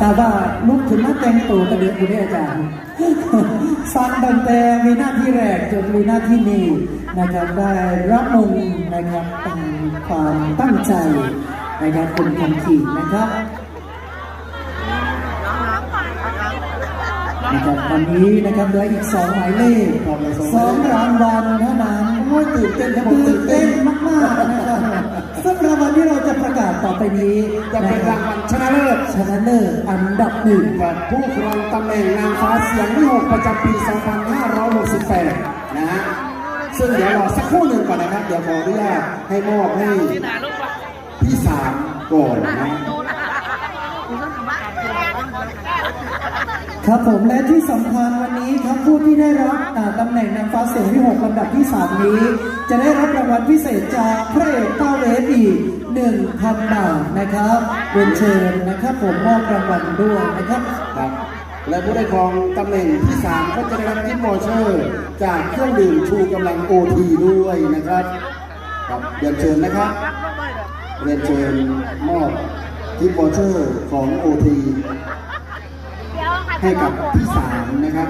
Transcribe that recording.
ทราบว่าลุกถึงมาแต่งตัวกระเดือกอยู่เนี่อาจารย์ฟังตั้งแต่มีหน้าที่แรกจนมีหน้าที่นี้นะครับได้รับมงนะครับตามความตั้งใจนะครับคุณคำขีดนะครับนะครับตอนนี้นะครับเหลืออีกสองหมายเลขสองรางวัลเท่านั้นโอ้ยตื่นเต้นครับตื่นเต้นมากๆนะครับซึ่งรางวัลที่เราจะประกาศต่อไปนี้จะเป็นรางวัลชนะเลิศ ชนะเลิศอันดับหนึ่งกับผู้ครองตำแหน่งนางฟ้าเสียงที่6ประจำปี 2568 นะฮะ ซึ่งเดี๋ยวรอสักครู่หนึ่งก่อนนะครับ เดี๋ยวขออนุญาตให้มอบให้พี่สามก่อนนะ ครับผมและที่สำคัญวันนี้ครับผู้ที่ได้รับตำแหน่งนางฟ้าเสียงที่หกลำดับที่สามนี้ จะได้รับรางวัลพิเศษจากพระเอกต้าเวฟอีกหนึ่งพันบาทนะครับเรียนเชิญนะครับผมมอบรางวัลด้วยนะครับครับ และผู้ได้ครองตำแหน่งที่ 3 ก็จะได้รับกิฟต์วอเชอร์ จากเครื่องดื่มชูกำลังโอทีด้วยนะครับครับเรียนเชิญนะครับเรียนเชิญมอบ กิฟต์วอเชอร์ของโอทีให้กับที่3นะครับ